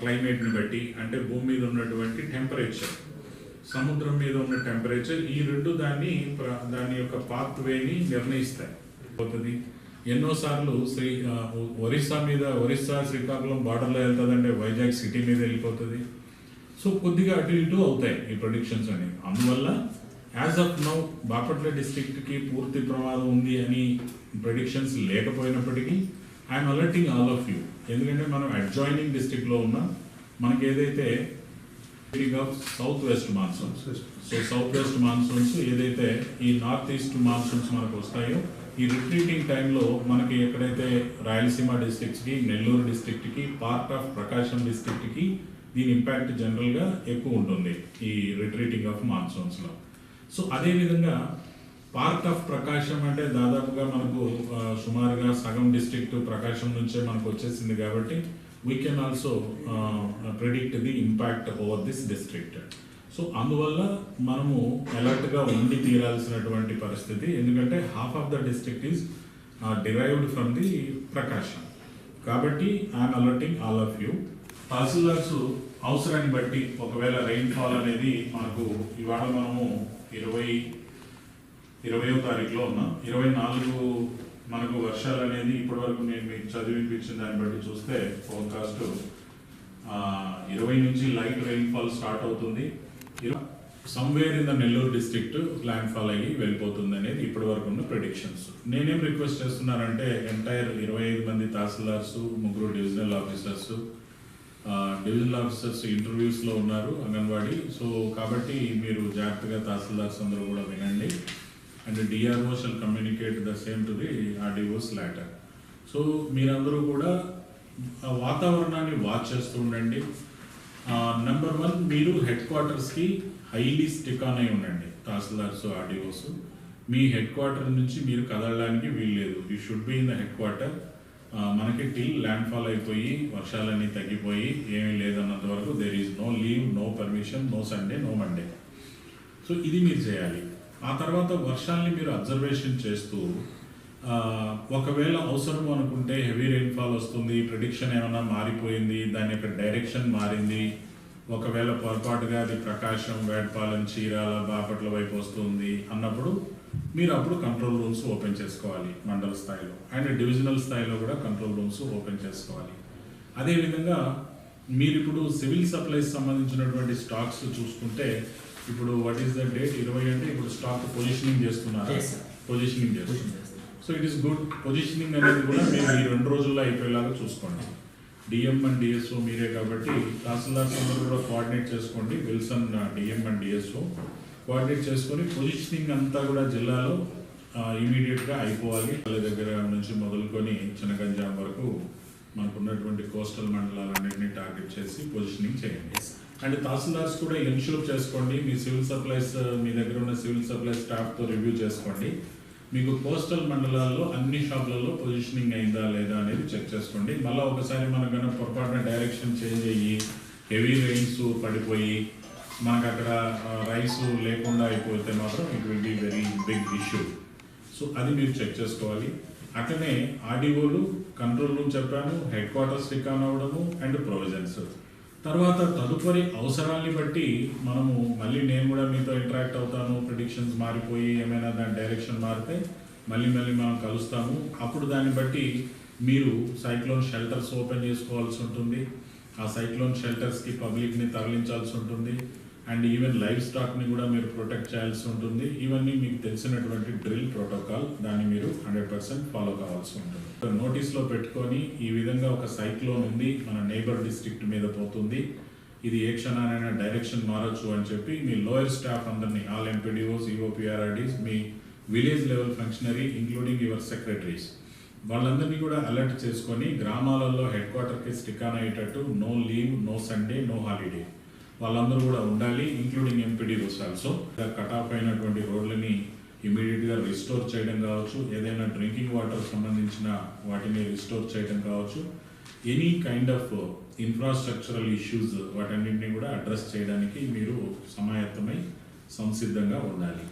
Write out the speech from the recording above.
క్లైమేట్ని బట్టి అంటే భూమి మీద ఉన్నటువంటి టెంపరేచర్ సముద్రం మీద ఉన్న టెంపరేచర్ ఈ రెండు దాన్ని దాని యొక్క పాత్వేని నిర్ణయిస్తాయి. పోతుంది. ఎన్నోసార్లు శ్రీ ఒరిస్సా మీద ఒరిస్సా శ్రీకాకుళం బార్డర్లో వెళ్తుందంటే వైజాగ్ సిటీ మీద వెళ్ళిపోతుంది. సో కొద్దిగా అటు ఇటు అవుతాయి ఈ ప్రొడిక్షన్స్ అనేవి. అందువల్ల యాజ్ ఆఫ్ నౌ బాపట్ల డిస్ట్రిక్ట్కి పూర్తి ప్రమాదం ఉంది అని ప్రొడిక్షన్స్ లేకపోయినప్పటికీ I'm alerting all of you ఎందుకంటే మనం అడ్జాయినింగ్ డిస్ట్రిక్ట్లో ఉన్నాం. మనకి ఏదైతే of south west monsoons so south west monsoons ఏదైతే ఈ నార్త్ ఈస్ట్ మాన్సూన్స్ మనకు వస్తాయో ఈ రిట్రీటింగ్ టైంలో మనకి ఎక్కడైతే రాయలసీమ డిస్ట్రిక్ట్స్కి నెల్లూరు డిస్ట్రిక్ట్కి పార్ట్ ఆఫ్ ప్రకాశం డిస్ట్రిక్ట్కి దీని ఇంపాక్ట్ జనరల్గా ఎక్కువ ఉంటుంది ఈ రిట్రీటింగ్ ఆఫ్ మాన్సూన్స్లో సో అదేవిధంగా పార్ట్ ఆఫ్ ప్రకాశం అంటే దాదాపుగా మనకు సుమారుగా సగం డిస్ట్రిక్ట్ ప్రకాశం నుంచే మనకు వచ్చేసింది కాబట్టి we can also predict the impact over this district so అందువల్ల మనము అలర్ట్గా ఉండి తీరాల్సినటువంటి పరిస్థితి. ఎందుకంటే half of the district is derived from the Prakasam. కాబట్టి I'm alerting all of you tahsildars అవసరాన్ని బట్టి ఒకవేళ రెయిన్ అనేది మనకు ఇవాళ మనము ఇరవై ఇరవయో తారీఖులో ఉన్నాం. ఇరవై నాలుగు మనకు వర్షాలు అనేది ఇప్పటి వరకు నేను మీకు చదివిపించిన దాన్ని బట్టి చూస్తే ఫోర్కాస్ట్ ఇరవై నుంచి లైట్ రెయిన్ ఫాల్ స్టార్ట్ అవుతుంది. Somewhere in the Nellore district landfall అయ్యి వెళ్ళిపోతుంది అనేది ఇప్పటి వరకు ఉన్న ప్రిడిక్షన్స్ నేనేం రిక్వెస్ట్ చేస్తున్నానంటే ఎంటైర్ ఇరవై ఐదు మంది తహసీల్దార్స్ ముగ్గురు డివిజనల్ ఆఫీసర్స్ డివిజనల్ ఆఫీసర్స్ ఇంటర్వ్యూస్లో ఉన్నారు అంగన్వాడీ. సో కాబట్టి మీరు జాగ్రత్తగా తహసీల్దార్స్ అందరూ కూడా వినండి. And DRO shall communicate the same to the RDOs later so మీరందరూ కూడా ఆ వాతావరణాన్ని వాచ్ చేస్తూ ఉండండి. నెంబర్ వన్ మీరు హెడ్ క్వార్టర్స్కి హైలీ స్టిక్ ఆన్ అయి ఉండండి. తహసీల్దార్స్ ఆర్డీఓస్ మీ హెడ్ క్వార్టర్ నుంచి మీరు కదలడానికి వీల్లేదు. You should be in the headquarter మనకి టిల్ ల్యాండ్ ఫాల్ అయిపోయి వర్షాలన్నీ తగ్గిపోయి ఏమీ లేదన్నంత వరకు there is no leave no permission no Sunday no Monday so ఇది మీరు చేయాలి. ఆ తర్వాత వర్షాల్ని మీరు అబ్జర్వేషన్ చేస్తూ ఒకవేళ అవసరం అనుకుంటే హెవీ రెయిన్ఫాల్ వస్తుంది ప్రిడిక్షన్ ఏమైనా మారిపోయింది దాని యొక్క డైరెక్షన్ మారింది ఒకవేళ పొరపాటుగా అది ప్రకాశం వేడ్పాలెం చీరాల బాపట్ల వైపు వస్తుంది అన్నప్పుడు మీరు అప్పుడు కంట్రోల్ రూమ్స్ ఓపెన్ చేసుకోవాలి మండల స్థాయిలో. అండ్ డివిజనల్ స్థాయిలో కూడా కంట్రోల్ రూమ్స్ ఓపెన్ చేసుకోవాలి. అదేవిధంగా మీరు ఇప్పుడు సివిల్ సప్లైస్ సంబంధించినటువంటి స్టాక్స్ చూసుకుంటే ఇప్పుడు వాట్ ఈస్ ద డేట్ ఇరవై అంటే ఇప్పుడు స్టాక్ పొజిషనింగ్ చేస్తున్నారు. పొజిషనింగ్ చేస్తున్నారు. So it is good positioning అనేది కూడా మీరు ఈ రెండు రోజుల్లో అయిపోయేలాగా చూసుకోండి. డిఎం అండ్ డిఎస్ఓ మీరే కాబట్టి తహసీల్దార్స్ అందరూ కూడా కోఆర్డినేట్ చేసుకోండి. Wilson DM and DSO coordinate చేసుకొని పొజిషనింగ్ అంతా కూడా జిల్లాలో ఇమీడియట్గా అయిపోవాలి. వాళ్ళ దగ్గర నుంచి మొదలుకొని చిన్నగంజాం వరకు మనకు ఉన్నటువంటి కోస్టల్ మండలాలన్నింటినీ టార్గెట్ చేసి పొజిషనింగ్ చేయండి. అండ్ తహసీల్దార్స్ కూడా ఇన్షూర్ చేసుకోండి. మీ సివిల్ సప్లైస్ మీ దగ్గర ఉన్న సివిల్ సప్లైస్ స్టాఫ్తో రివ్యూ చేసుకోండి. మీకు కోస్టల్ మండలాల్లో అన్ని షాపులలో పొజిషనింగ్ అయిందా లేదా అనేది చెక్ చేసుకోండి. మళ్ళీ ఒకసారి మనకు కన్నా పొరపాటున డైరెక్షన్ చేంజ్ అయ్యి హెవీ రెయిన్స్ పడిపోయి మనకు అక్కడ రైస్ లేకుండా అయిపోతే మాత్రం it will be very big issue so అది మీరు చెక్ చేసుకోవాలి. అట్లనే ఆర్డీఓలు కంట్రోల్ రూమ్ చెప్పాను హెడ్ క్వార్టర్స్ టికాన్ అవ్వడము అండ్ ప్రొవిజన్స్ తర్వాత తదుపరి అవసరాన్ని బట్టి మనము మళ్ళీ నేను కూడా మీతో ఇంటరాక్ట్ అవుతాను ప్రిడిక్షన్స్ మారిపోయి ఏమైనా దాని డైరెక్షన్ మారితే మళ్ళీ మళ్ళీ మనం కలుస్తాము. అప్పుడు దాన్ని బట్టి మీరు సైక్లోన్ షెల్టర్స్ ఓపెన్ చేసుకోవాల్సి ఉంటుంది. ఆ సైక్లోన్ షెల్టర్స్కి పబ్లిక్ని తరలించాల్సి ఉంటుంది. అండ్ ఈవెన్ లైవ్ స్టాక్ని కూడా మీరు ప్రొటెక్ట్ చేయాల్సి ఉంటుంది. ఇవన్నీ మీకు తెలిసినటువంటి డ్రిల్ ప్రోటోకాల్ దాన్ని మీరు హండ్రెడ్ పర్సెంట్ ఫాలో కావాల్సి ఉంటుంది. నోటీస్లో పెట్టుకొని ఈ విధంగా ఒక సైక్లోన్ ఉంది. మన నేబర్ డిస్ట్రిక్ట్ మీద పోతుంది. ఇది ఏ క్షణానైనా డైరెక్షన్ మారచ్చు అని చెప్పి మీ లోయర్ స్టాఫ్ అందరినీ all MPDOs EOPRRDs me village level functionary including your secretaries వాళ్ళందరినీ కూడా అలర్ట్ చేసుకొని గ్రామాలలో హెడ్ క్వార్టర్కి స్టిక్ ఆన్ అయ్యేటట్టు no leave no Sunday no holiday వాళ్ళందరూ కూడా ఉండాలి including MPDOs also cut off అయినటువంటి రోడ్లని ఇమీడియట్గా రిస్టోర్ చేయడం కావచ్చు ఏదైనా డ్రింకింగ్ వాటర్ సంబంధించిన వాటిని రిస్టోర్ చేయడం కావచ్చు. Any kind of infrastructural issues వాటన్నింటినీ కూడా అడ్రస్ చేయడానికి మీరు సమాయత్తమై సంసిద్ధంగా ఉండాలి.